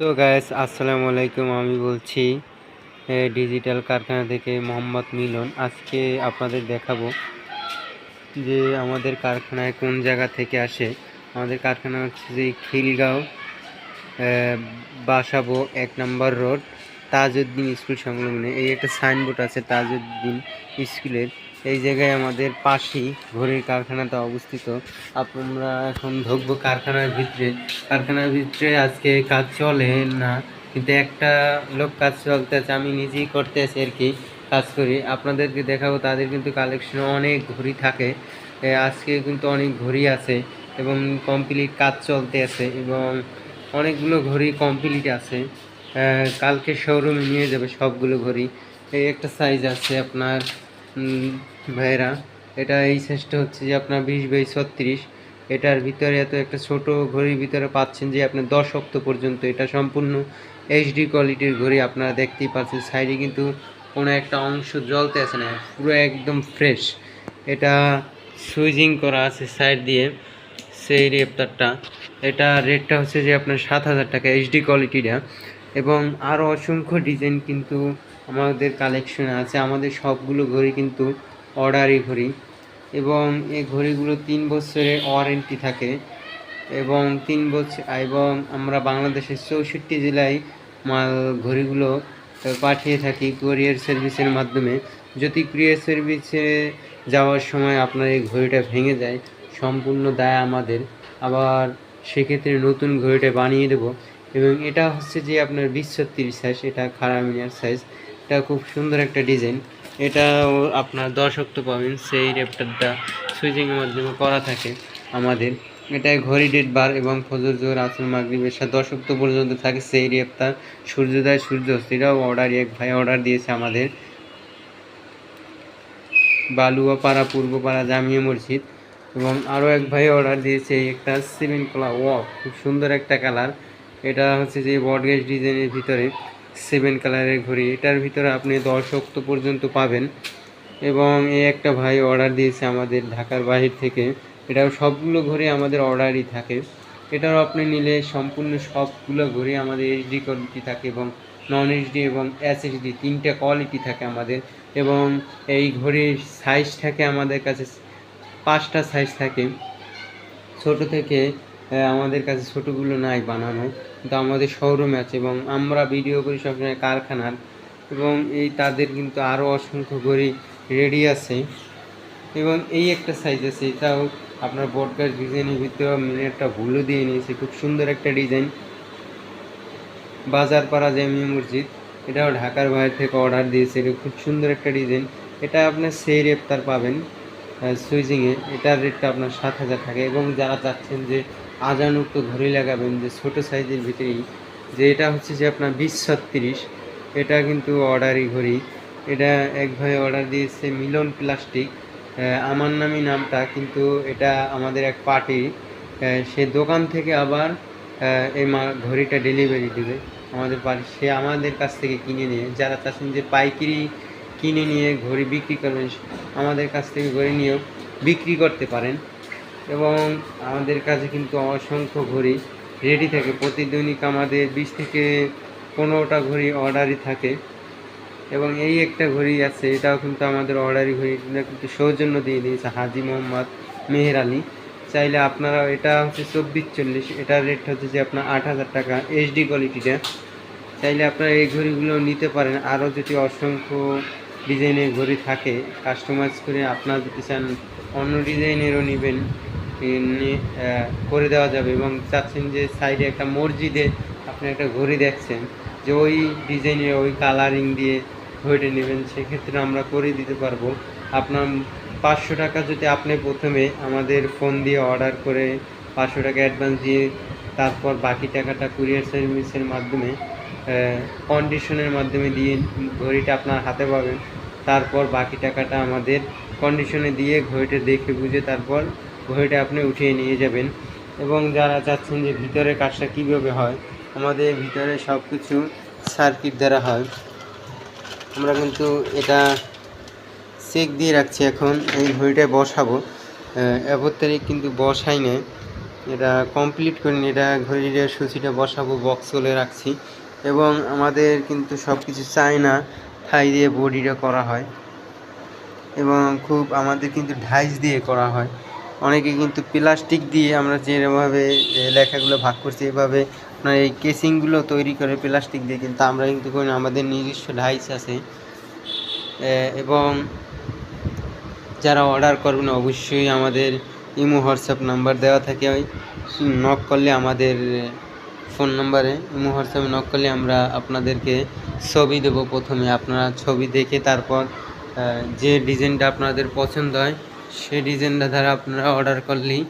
তো গ্যাস আসসালামু আলাইকুম। আমি বলছি ডিজিটাল কারখানা থেকে মোহাম্মদ মিলন। আজকে আপনাদের দেখাবো যে আমাদের কারখানায় কোন জায়গা থেকে আসে। আমাদের কারখানা হচ্ছে যে খিলগাঁও বাসাবো এক নম্বর রোড, তাজউদ্দিন স্কুল সংলগ্নে। এই একটা সাইনবোর্ড আছে, তাজউদ্দিন স্কুলের। এই জায়গায় আমাদের পাশেই ঘড়ির কারখানাটা অবস্থিত। আমরা এখন ঢুকবো কারখানার ভিতরে। কারখানার ভিতরে আজকে কাজ চলে না, কিন্তু একটা লোক কাজ চলতেছে, আমি নিজেই করতে আছি আর কি কাজ করি। আপনাদেরকে দেখাবো, তাদের কিন্তু কালেকশন অনেক ঘড়ি থাকে। আজকে কিন্তু অনেক ঘড়ি আছে এবং কমপ্লিট কাজ চলতে আছে এবং অনেকগুলো ঘড়ি কমপ্লিট আছে। কালকে শোরুমে নিয়ে যাবে সবগুলো ঘড়ি। এই একটা সাইজ আছে আপনার ভাইরা, এটা এই সাইজটা হচ্ছে যে আপনার বিশ বাই ছত্রিশ, এটার ভিতরে এত একটা ছোট ঘড়ির ভিতরে পাচ্ছেন যে আপনার দশ অক্ট পর্যন্ত, এটা সম্পূর্ণ এইচডি কোয়ালিটির ঘড়ি আপনারা দেখতেই পাচ্ছেন, সাইডে কিন্তু কোনো একটা অংশ জ্বলতে আছে না, পুরো একদম ফ্রেশ এটা সুইজিং করা আছে সাইড দিয়ে, সেই রেপটারটা এটা রেটটা হচ্ছে যে আপনার সাত হাজার টাকা এইচডি কোয়ালিটিটা এবং আরও অসংখ্য ডিজাইন কিন্তু আমাদের কালেকশনে আছে, আমাদের সবগুলো ঘড়ি কিন্তু অর্ডারি ঘড়ি এবং এই ঘড়িগুলো তিন বছরের ওয়ারেন্টি থাকে এবং তিন বছর, এবং আমরা বাংলাদেশের চৌষট্টি জেলায় মাল ঘড়িগুলো পাঠিয়ে থাকি কুরিয়ার সার্ভিসের মাধ্যমে। যদি কুরিয়ার সার্ভিসে যাওয়ার সময় আপনার এই ঘড়িটা ভেঙে যায়, সম্পূর্ণ দায় আমাদের। আবার সেক্ষেত্রে নতুন ঘড়িটা বানিয়ে দেবো এবং এটা হচ্ছে যে আপনার বিশ সাইজ এটা খারামিনার সাইজ এটা খুব সুন্দর একটা ডিজাইন। এটাও আপনার অক্ট পাবেন, সেই রেপটারটা সুইচিংয়ের মাধ্যমে করা থাকে আমাদের। এটায় ঘড়ি ডেট বার এবং ফজর জোর আসর মাগরিবের সাথে দশ পর্যন্ত থাকে, সেই রেপটার সূর্যোদয় সূর্যাস্ত। এটাও অর্ডার এক ভাই অর্ডার দিয়েছে আমাদের। বালুয়া বালুয়াপাড়া পূর্বপাড়া জামিয়া মসজিদ। এবং আরও এক ভাই অর্ডার দিয়েছে একটা সিমেন্ট কালার ও খুব সুন্দর একটা কালার। এটা হচ্ছে যে বটগেজ ডিজাইনের ভিতরে। সেভেন কালারের ঘড়ি। এটার ভিতরে আপনি দশ অক্ট পর্যন্ত পাবেন। এবং এই একটা ভাই অর্ডার দিয়েছে আমাদের ঢাকার বাহির থেকে। এটাও সবগুলো ঘড়ি আমাদের অর্ডারই থাকে। এটাও আপনি নিলে সম্পূর্ণ সবগুলো ঘড়ি আমাদের এইচডি কোয়ালিটি থাকে এবং নন এইচডি এবং এসএসডি তিনটা কোয়ালিটি থাকে আমাদের। এবং এই ঘড়ির সাইজ থাকে আমাদের কাছে পাঁচটা সাইজ থাকে। ছোট থেকে আমাদের কাছে ছোটোগুলো নাই বানানো। কিন্তু আমাদের শোরুমে আছে এবং আমরা ভিডিও করি সবসময় কারখানার এবং এই তাদের কিন্তু আরও অসংখ্য ঘড়ি রেডি আছে। এবং এই একটা সাইজ আছে, এটাও আপনার বটগাছ ডিজাইনের ভিতরে মিনারটা ভুলও দিয়ে নিয়েছে, খুব সুন্দর একটা ডিজাইন বাজারপাড়া জামিয়া মসজিদ, এটাও ঢাকার বাইরে থেকে অর্ডার দিয়েছে, এটা খুব সুন্দর একটা ডিজাইন এটা আপনার সেই রেপতার পাবেন। সুইচিংয়ে এটার রেটটা আপনার সাত হাজার থাকে। এবং যারা চাচ্ছেন যে আজানুক্ত ঘড়ি লাগাবেন, যে ছোটো সাইজের ভিতরেই, যে এটা হচ্ছে যে আপনার বিশ ছত্রিশ, এটা কিন্তু অর্ডারি ঘড়ি। এটা এক ভাই অর্ডার দিয়েছে মিলন প্লাস্টিক আমার নামই নামটা, কিন্তু এটা আমাদের এক পার্টি সে দোকান থেকে আবার এই মা, ঘড়িটা ডেলিভারি দেবে। আমাদের বাড়ি সে আমাদের কাছ থেকে কিনে নিয়ে, যারা চাচ্ছেন যে পাইকারি কিনে নিয়ে ঘড়ি বিক্রি করবেন আমাদের কাছ থেকে ঘড়ি নিয়েও বিক্রি করতে পারেন। এবং আমাদের কাছে কিন্তু অসংখ্য ঘড়ি রেডি থাকে। প্রতিদৈনিক আমাদের বিশ থেকে পনেরোটা ঘড়ি অর্ডারই থাকে। এবং এই একটা ঘড়ি আছে, এটাও কিন্তু আমাদের অর্ডারি ঘড়ি। কিন্তু সৌজন্য দিয়ে দিয়েছে হাজি মোহাম্মদ মেহের আলী। চাইলে আপনারা, এটা হচ্ছে চব্বিশ চল্লিশ, এটার রেট হচ্ছে যে আপনার আট হাজার টাকা এইচডি কোয়ালিটিটা চাইলে আপনারা এই ঘড়িগুলো নিতে পারেন। আরও যদি অসংখ্য ডিজাইনের ঘড়ি থাকে কাস্টমাইজ করে আপনার যদি চান, অন্য ডিজাইনেরও নেবেন করে দেওয়া যাবে এবং চাচ্ছেন যে সাইডে একটা মসজিদে আপনি একটা ঘড়ি দেখছেন, যে ওই ডিজাইনের ওই কালারিং দিয়ে ঘড়িটা নেবেন, সেক্ষেত্রে আমরা করে দিতে পারব। আপনার পাঁচশো টাকা যদি আপনি প্রথমে আমাদের ফোন দিয়ে অর্ডার করে পাঁচশো টাকা অ্যাডভান্স দিয়ে তারপর বাকি টাকাটা কুরিয়ার সার্ভিসের মাধ্যমে কন্ডিশনের মাধ্যমে দিয়ে ঘড়িটা আপনার হাতে পাবেন। তারপর বাকি টাকাটা আমাদের কন্ডিশনে দিয়ে ঘড়িটা দেখে বুঝে তারপর ঘড়িটা আপনি উঠিয়ে নিয়ে যাবেন। এবং যারা চাচ্ছেন যে ভিতরে কাজটা কীভাবে হয়, আমাদের ভিতরে সব কিছু সার্কিট দ্বারা হয়। আমরা কিন্তু এটা চেক দিয়ে রাখছি এখন, এই ঘড়িটায় বসাবো। এবার তারিখ কিন্তু বসাই নেই। এটা কমপ্লিট করিনি, এটা ঘড়ির সুচিটা বসাবো বক্স করে রাখছি। এবং আমাদের কিন্তু সব কিছু চায়না থাই দিয়ে বডিটা করা হয়। এবং খুব আমাদের কিন্তু ঢাইস দিয়ে করা হয়। অনেকে কিন্তু প্লাস্টিক দিয়ে আমরা যেভাবে লেখাগুলো ভাগ করছি, এভাবে আপনার এই কেসিংগুলো তৈরি করে প্লাস্টিক দিয়ে কিন্তু আমরা কিন্তু করি আমাদের নিজস্ব ঢাইস আছে। এবং যারা অর্ডার করবেন অবশ্যই আমাদের ইমো হোয়াটসঅ্যাপ নাম্বার দেওয়া থাকে। নক করলে আমাদের ফোন নাম্বারে। ইমো হোয়াটসঅ্যাপে নক করলে আমরা আপনাদেরকে ছবি দেবো প্রথমে। আপনারা ছবি দেখে তারপর যে ডিজাইনটা আপনাদের পছন্দ হয়, সেই ডিজাইনটা দ্বারা আপনারা অর্ডার করলেই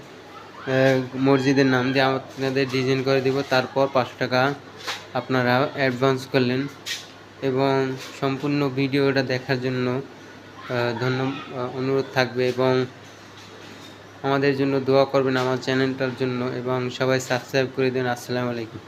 মসজিদের নাম দিয়ে আপনাদের ডিজাইন করে দেবো। তারপর পাঁচশো টাকা আপনারা অ্যাডভান্স করলেন। এবং সম্পূর্ণ ভিডিওটা দেখার জন্য ধন্যবাদ অনুরোধ থাকবে। এবং আমাদের জন্য দোয়া করবেন আমার চ্যানেলটার জন্য এবং সবাই সাবস্ক্রাইব করে দিন। আসসালামু আলাইকুম।